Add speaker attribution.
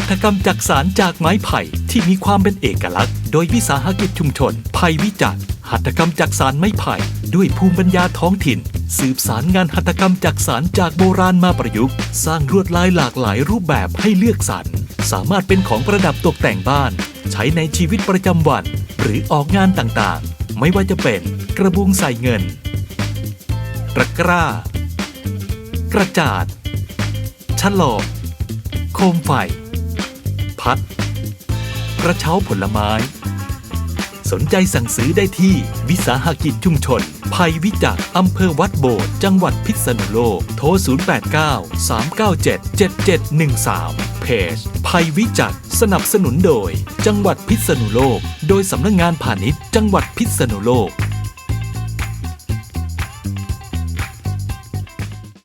Speaker 1: หัตถกรรมจักสารจากไม้ไผ่ที่มีความเป็นเอกลักษณ์ โดยวิสาหกิจชุมชนไผ่วิจักรหัตถกรรมจักสารไม้ไผ่ ด้วยภูมิปัญญาท้องถิ่น สืบสารงานหัตถกรรมจักสารจากโบราณมาประยุกต์ สร้างลวดลายหลากหลายรูปแบบให้เลือกสรรสามารถเป็นของประดับตกแต่งบ้าน ใช้ในชีวิตประจำวัน หรือออกงานต่างๆ ไม่ว่าจะเป็นกระบุงใส่เงินตะกร้า กระจาดฉลอกโคมไฟ พัด กระเช้าผลไม้ สนใจสั่งซื้อได้ที่วิสาหกิจชุมชน ภัยวิจักอำเภอวัดโบดจังหวัดพิษณุโลก โทร 089 397 7713 เพจ ภัยวิจักสนับสนุนโดย จังหวัดพิษณุโลก โดยสำนักงงานพาณิชย์จังหวัดพิษณุโลก